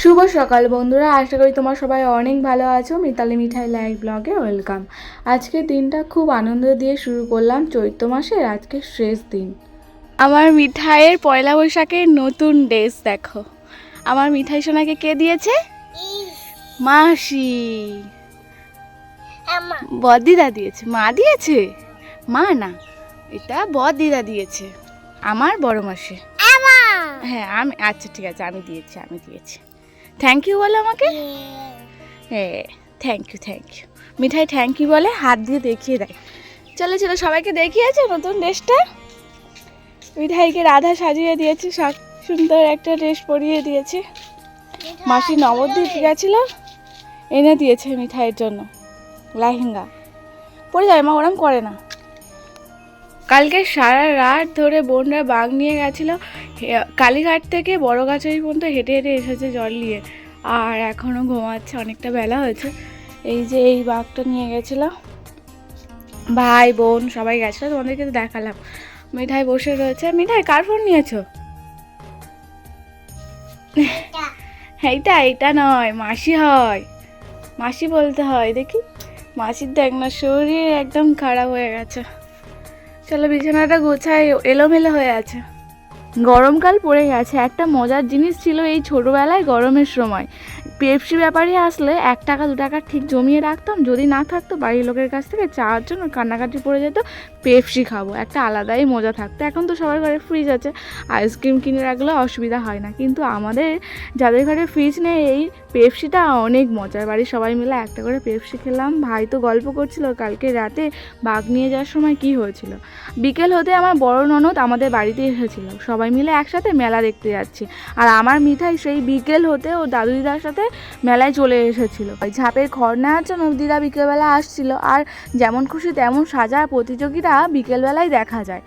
শুভ সকাল বন্ধুরা আশা করি তোমার সবাই অনেক ভালো আছো। মিতালি মিঠাই লাইভ ব্লগে ওয়েলকাম। আজকে দিনটা খুব আনন্দ দিয়ে শুরু করলাম চৈত্র মাসের আজকে শেষ দিন। আমার মিঠাইয়ের পয়লা বৈশাখের নতুন ড্রেস দেখো। আমার মিঠাই সোনাকে কে দিয়েছে? মাসি। বদিদা দিয়েছে। মা দিয়েছে? মা না এটা বদিদা দিয়েছে। আমার বড় মাসে। হ্যাঁ আমি আচ্ছা ঠিক আছে আমি দিয়েছি আমি দিয়েছি। থ্যাংক ইউ বলো আমাকে? হ্যাঁ thank you thank you Mithai thank you বলে হাত দিয়ে দেখিয়ে দেয়। চলো চলো সবাইকে দেখিয়েছে নতুন ড্রেসটা? মিঠাইকে রাধা সাজিয়ে দিয়েছে সব সুন্দর একটা ড্রেস পরিয়ে দিয়েছে। মাসি নবদ্বীপ গেছিল এনে দিয়েছে মিঠাইয়ের জন্য। লেহেঙ্গা। পরে যায় মা ওরম করে না। কালকে সারা রাত ধরে বোনরা বাঘ নিয়ে গেছিল কালীঘাট থেকে বড় গাছারি পর্যন্ত হেঁটে হেঁটে এসেছে জল নিয়ে। আর এখনও ঘুমাচ্ছে, অনেকটা বেলা হয়েছে। এই যে এই বাঘটা নিয়ে গেছিল। ভাই, বোন সবাই গেছিল, তোমাদেরকে তো দেখালাম। মিঠাই বসে রয়েছে। মিঠাই, কার ফোন নিয়েছো? এইটা এইটা নয়, মাসি হয়। মাসি বলতে হয়, দেখি। মাসির দেখ না, শরীর একদম খারাপ হয়ে গেছে। চলো বিছানাটা গোছায় এলোমেলো হয়ে আছে। গরমকাল পড়ে গেছে। একটা মজার জিনিস ছিল এই ছোটোবেলায় গরমের সময়। পেপসি ব্যাপারে আসলে এক টাকা, দু টাকা ঠিক জমিয়ে রাখতাম। যদি না থাকতো, বাড়ির লোকের কাছ থেকে চাওয়ার জন্য কান্নাকাটি পড়ে যেত পেপসি খাব। একটা আলাদাই মজা থাকতো। এখন তো সবার ঘরে ফ্রিজ আছে। আইসক্রিম কিনে রাখলে অসুবিধা হয় না। কিন্তু আমাদের যাদের ঘরে ফ্রিজ নেই, এই পেপসিটা অনেক মজার। বাড়ির সবাই মিলে একটা করে পেপসি খেলাম। ভাই তো গল্প করছিল, কালকে রাতে বাঘ নিয়ে যাওয়ার সময় কি হয়েছিল? বিকেল হতে আমার বড় ননদ আমাদের বাড়িতে এসেছিল। সবাই মিলে একসাথে মেলা দেখতে যাচ্ছি। আর আমার মিঠাই সেই বিকেল হতে ও দাদু দিদার সাথে মেলায় চলে এসেছিল। ওই ঝাঁপের ঘর নেওয়ার জন্য দিদা বিকেলবেলা আসছিল আর যেমন খুশি তেমন সাজার প্রতিযোগিতা বিকেলবেলায় দেখা যায়।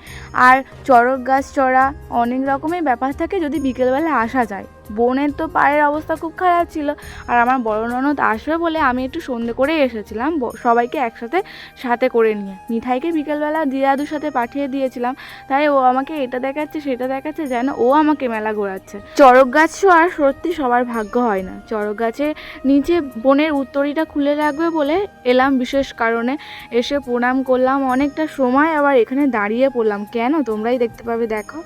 আর চড়ক গাছ চড়া অনেক রকমের ব্যাপার থাকে যদি বিকেলবেলা আসা যায়। বোনের তো পায়ের অবস্থা খুব খারাপ ছিল। আর আমার বড় ননদ আসবে বলে আমি একটু সন্ধে করেই এসেছিলাম। সবাইকে একসাথে সাথে করে নিয়ে। মিঠাইকে বিকেলবেলা দিদাদুর সাথে পাঠিয়ে দিয়েছিলাম। তাই ও আমাকে এটা দেখাচ্ছে, সেটা দেখাচ্ছে, যেন ও আমাকে মেলা ঘোরাচ্ছে। চড়ক গাছ আর সত্যি সবার ভাগ্য হয় না। চড়ক গাছে নিচে বনের উত্তরিটা খুলে রাখবে বলে এলাম বিশেষ কারণে। এসে প্রণাম করলাম, অনেকটা সময় আবার এখানে দাঁড়িয়ে পড়লাম। কেন? তোমরাই দেখতে পাবে, দেখো।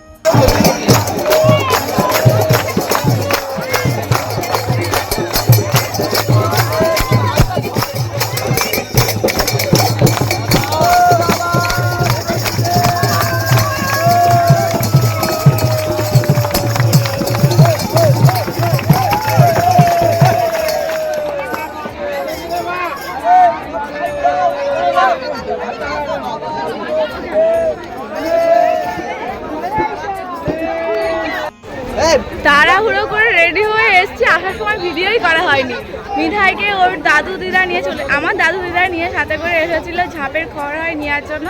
তাড়াহুড়ো করে রেডি হয়ে এসছি। আসার সময় ভিডিওই করা হয়নি। মিঠাইকে ওর দাদু দিদা নিয়ে চলে আমার দাদু দিদা নিয়ে সাথে করে এসেছিল। ঝাঁপের খড় হয় নেওয়ার জন্য।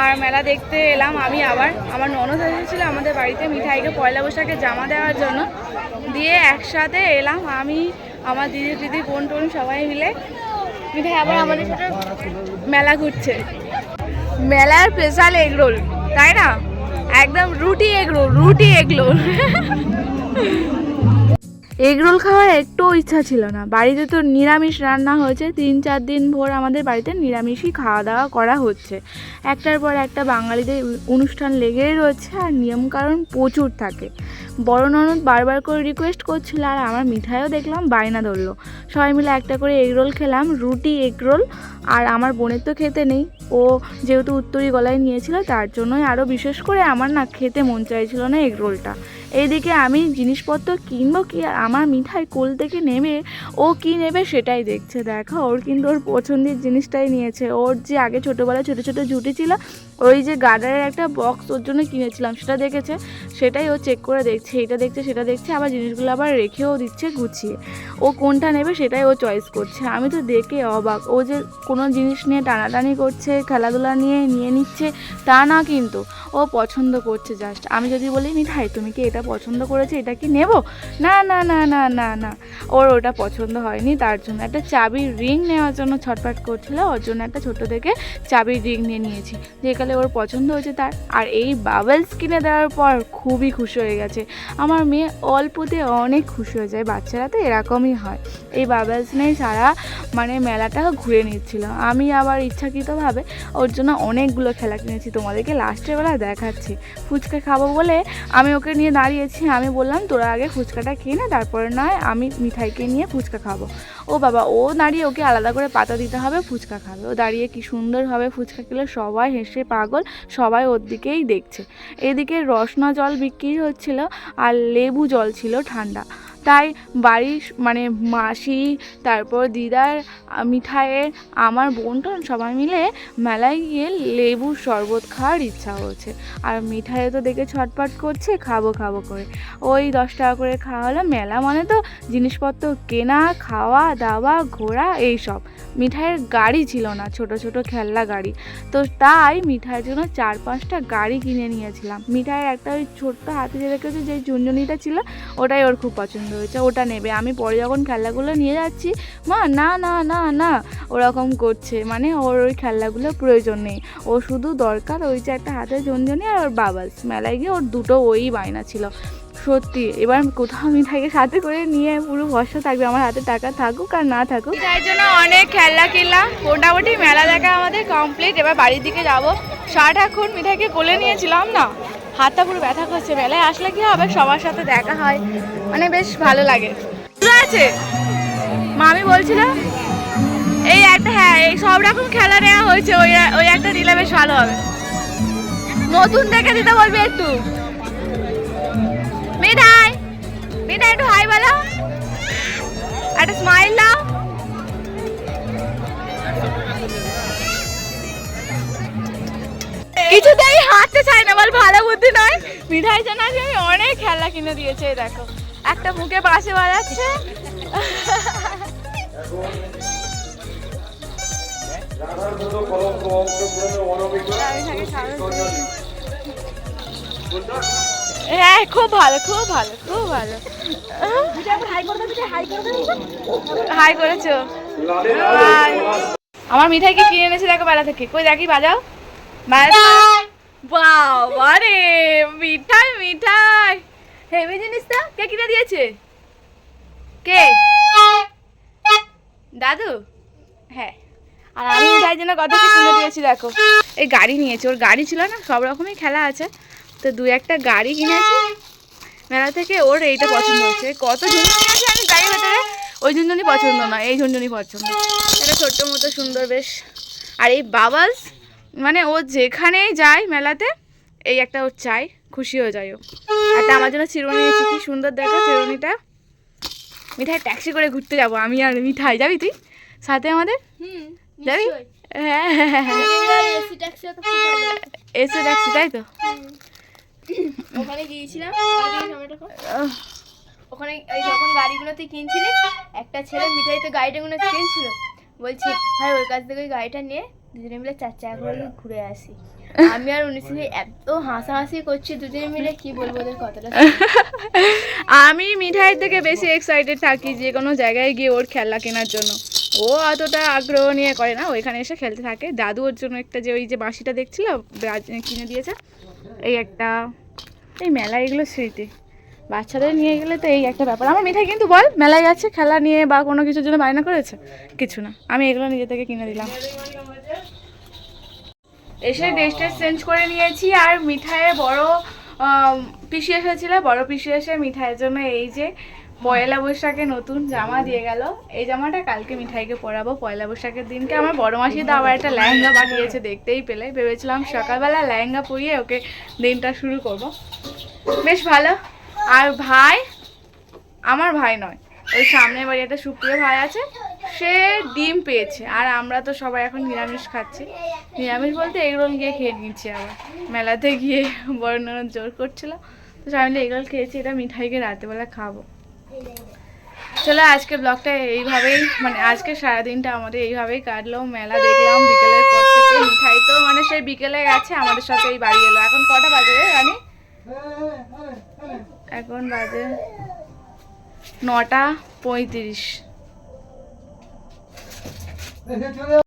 আর মেলা দেখতে এলাম আমি আবার। আমার ননদ এসেছিল আমাদের বাড়িতে মিঠাইকে পয়লা বৈশাখে জামা দেওয়ার জন্য। দিয়ে একসাথে এলাম আমি, আমার দিদি দিদি, বোন টোন সবাই মিলে। মিঠাই আবার আমাদের সাথে মেলা ঘুরছে। মেলার স্পেশাল এগরোল তাই না? একদম রুটি এগরোল রুটি এগরোল। এগরোল খাওয়ার একটুও ইচ্ছা ছিল না। বাড়িতে তো নিরামিষ রান্না হয়েছে। তিন চার দিন ভোর আমাদের বাড়িতে নিরামিষই খাওয়া দাওয়া করা হচ্ছে। একটার পর একটা বাঙালিদের অনুষ্ঠান লেগেই রয়েছে আর নিয়মকানুন প্রচুর থাকে। বড় ননদ বারবার করে রিকোয়েস্ট করছিল আর আমার মিঠাইও দেখলাম বায়না ধরলো। সবাই মিলে একটা করে এগরোল খেলাম, রুটি, এগরোল আর আমার বোনের তো খেতে নেই। ও যেহেতু উত্তরী গলায় নিয়েছিল, তার জন্যই আরও বিশেষ করে আমার না খেতে মন চাইছিল না এগরোলটা এইদিকে আমি জিনিসপত্র কিনবো কি আর আমার মিঠাই কোল থেকে নেমে ও কি নেবে সেটাই দেখছে। দেখো, ওর কিন্তু ওর পছন্দের জিনিসটাই নিয়েছে। ওর যে আগে ছোটোবেলায় ছোটো ছোটো ঝুটি ছিল, ওই যে গার্ডারের একটা বক্স ওর জন্য কিনেছিলাম, সেটা দেখেছে? সেটাই ও চেক করে দেখছে, এটা দেখছে, সেটা দেখছে, আবার জিনিসগুলো আবার রেখেও দিচ্ছে গুছিয়ে। ও কোনটা নেবে সেটাই ও চয়েস করছে। আমি তো দেখে অবাক। ও যে কোনো জিনিস নিয়ে টানাটানি করছে, খেলাধুলা নিয়ে নিয়ে নিচ্ছে, তা না কিন্তু ও পছন্দ করছে জাস্ট আমি যদি বলি, মিঠাই, তুমি কি এটা পছন্দ করেছে এটা কি নেব? না না না না না না। ওর ওটা পছন্দ হয়নি, তার জন্য একটা চাবির রিং নেওয়ার জন্য ছটফট করছিল, ওর জন্য একটা ছোট থেকে চাবির রিং নিয়ে নিয়েছি। যে কালার ওর পছন্দ হয়েছে তার। আর এই বাবলস কিনে দেওয়ার পর খুবই খুশি হয়ে গেছে। আমার মেয়ে অল্পতে অনেক খুশি হয়ে যায়, বাচ্চারা তো এরকমই হয়। এই বাবলস নিয়েই সারা মানে মেলাটা ঘুরে নিচ্ছিল। আমি আবার ইচ্ছাকৃতভাবে ওর জন্য অনেকগুলো খেলা কিনেছি, তোমাদেরকে লাস্টের বেলা দেখাচ্ছি। ফুচকা খাব বলে আমি ওকে নিয়ে দাঁড়িয়েছি আমি বললাম, তোরা আগে ফুচকাটা খেয়ে না, তারপরে নয়, আমি মিঠাইকে নিয়ে ফুচকা খাব। ও বাবা, ও দাঁড়িয়ে ওকে আলাদা করে পাতা দিতে হবে, ফুচকা খাবে। ও দাঁড়িয়ে কি সুন্দরভাবে ফুচকা খেলে, সবাই হেসে পাগল, সবাই ওর দিকেই দেখছে। এদিকে রসনা জল বিক্রি হচ্ছিল আর লেবু জল ছিল ঠান্ডা। তাই বাড়ির মানে মাসি, তারপর দিদার মিঠাইয়ের, আমার বোন টোন সবাই মিলে মেলায় গিয়ে লেবুর শরবত খাওয়ার ইচ্ছা হচ্ছে। আর মিঠাইও তো দেখে ছটপট করছে, খাব খাব করে। ওই দশ টাকা করে খাওয়া হলো মেলা মানে তো জিনিসপত্র কেনা, খাওয়া, দাওয়া, ঘোরা, এইসব। মিঠাইয়ের গাড়ি ছিল না, ছোট ছোট খেলনা গাড়ি। তো তাই মিঠাইয়ের জন্য চার, পাঁচটা গাড়ি কিনে নিয়েছিলাম। মিঠাইয়ের একটা ওই ছোট্ট হাতে যে রেখেছে, যে ঝুনঝুনিটা ছিল, ওটাই ওর খুব পছন্দ হয়েছে ওটা নেবে। আমি পরে যখন খেলনাগুলো নিয়ে যাচ্ছি, মা, না না না না, ওরকম করছে। মানে ওর ওই খেলনাগুলো প্রয়োজন নেই। ও শুধু দরকার ওই যে একটা হাতে ঝুনঝুনি আর ওর বাবাস। মেলায় গিয়ে ওর দুটো ওই বায়না ছিল। সত্যি, এবার কোথাও আমি মিঠাইকে সাথে করে নিয়ে পুরো ভরসা থাকবে। আমার হাতে টাকা থাকুক আর না থাকুক। তাই জন্য অনেক খেলা কিনলাম। মোটামুটি মেলা দেখা আমাদের কমপ্লিট এবার বাড়ির দিকে যাব। যাব সারাক্ষণ মিঠাইকে কোলে নিয়েছিলাম না? হাতটা পুরো ব্যথা করছে মেলায় আসলে কি হবে? সবার সাথে দেখা হয়। মানে বেশ ভালো লাগে। আছে? মামি বলছিল, এই একটা হ্যাঁ এই সব রকম খেলা নেওয়া হয়েছে, ওই ওই একটা নিলে বেশ ভালো হবে। নতুন দেখে দিতে বলবি একটু। মিঠাই মিঠাই একটু হাই বলো। একটা স্মাইল দাও। কিছুতেই হাঁটতে চায় না বল ভালো বুদ্ধি নয়? মিঠাই জন্য আজকে আমি অনেক খেলনা কিনে দিয়েছে দেখো। একটা মুখে পাশে বাজাচ্ছে। হ্যাঁ খুব ভালো খুব ভালো খুব ভালো। হাই করেছ। আমার মিঠাইকে কিনে এনেছে দেখো বেলা থেকে। কই দেখি বাজাও? বাজাও বাবা রে মিঠাই মিঠাই। হেভি জিনিসটা কে কিনে দিয়েছে? কে? দাদু? হ্যাঁ। আর আমি মিঠাই জন্য কত কিনে দিয়েছি, দেখো। এই গাড়ি নিয়েছে, ওর গাড়ি ছিল না, সব রকমই খেলা আছে। তো দু একটা গাড়ি কিনেছে। মেলা থেকে ওর এইটা পছন্দ হচ্ছে। কত ঝুনঝুনি আছে, আমি গাড়ির ভেতরে ওই ঝুনঝুনি পছন্দ না এই ঝুনঝুনি পছন্দ। এটা ছোট্ট মতো সুন্দর বেশ। আর এই বাবাস মানে ও যেখানেই যায় মেলাতে এই একটা ওর চাই খুশি হয়ে যায় ও। একটা আমার জন্য চিরুনি এসে কি সুন্দর দেখো চিরুনিটা। মিঠাই ট্যাক্সি করে ঘুরতে যাব আমি আর মিঠাই যাবি তুই? সাথে আমাদের? যাবি? হ্যাঁ। এসে ট্যাক্সি তাই তো? ওখানে গিয়েছিলাম ওখানে ওই যখন গাড়িগুলো তুই কিনছিলি একটা ছেলে মিঠাই তো গাড়িটাগুলো কিনছিল বলছি ভাই ওর কাছ থেকে ওই গাড়িটা নিয়ে দুজনে মিলে চার চাকা করে ঘুরে আসি। আমি আর উনি এত হাসাহাসি করছি দুজনে মিলে কি বলব ওদের কথাটা আমি মিঠাইয়ের থেকে বেশি এক্সাইটেড থাকি যে কোনো জায়গায় গিয়ে ওর খেলনা কেনার জন্য। ও অতটা আগ্রহ নিয়ে করে না ওইখানে এসে খেলতে থাকে। দাদু ওর জন্য একটা যে ওই যে বাঁশিটা দেখছিল কিনে দিয়েছে এই একটা এই মেলা এগুলো স্মৃতি। বাচ্চাদের নিয়ে গেলে তো এই একটা ব্যাপার। আমার মিঠাই কিন্তু বল মেলায় গেছে খেলা নিয়ে বা কোনো কিছুর জন্য বায়না করেছে? কিছু না। আমি এগুলো নিজে থেকে কিনে দিলাম। এসে ড্রেসটা চেঞ্জ করে নিয়েছি আর মিঠাইয়ের বড় পিসি এসেছিল, বড় পিসি এসে মিঠাইয়ের জন্য এই যে পয়লা বৈশাখে নতুন জামা দিয়ে গেল। এই জামাটা কালকে মিঠাইকে পরাবো, পয়লা বৈশাখের দিনকে আমার বড় মাসি তো আবার একটা লেহেঙ্গা পাঠিয়েছে দেখতেই পেলে। ভেবেছিলাম সকালবেলা লেহেঙ্গা পরিয়ে ওকে দিনটা শুরু করব। বেশ ভালো। আর ভাই, আমার ভাই নয়, ওই সামনের বাড়ি একটা সুপ্রিয় ভাই আছে। সে ডিম পেয়েছে। আর আমরা তো সবাই এখন নিরামিষ খাচ্ছি। নিরামিষ বলতে এগরোল গিয়ে খেয়ে নিচ্ছি আবার। মেলাতে গিয়ে ননদ জোর করছিল। তো সবাই মিলে এগরোল খেয়েছি, এটা মিঠাইকে রাতেবেলা খাব। চলো আজকে ব্লগটা এইভাবেই মানে আজকে সারাদিনটা আমাদের এইভাবেই কাটলো। মেলা দেখলাম বিকেলের পর থেকে মিঠাই তো মানে সেই বিকেলে গেছে, আমাদের সাথে এই বাড়ি এলো। এখন কটা বাজে রানি? এখন বাজে নটা পঁয়ত্রিশ। Eh, 听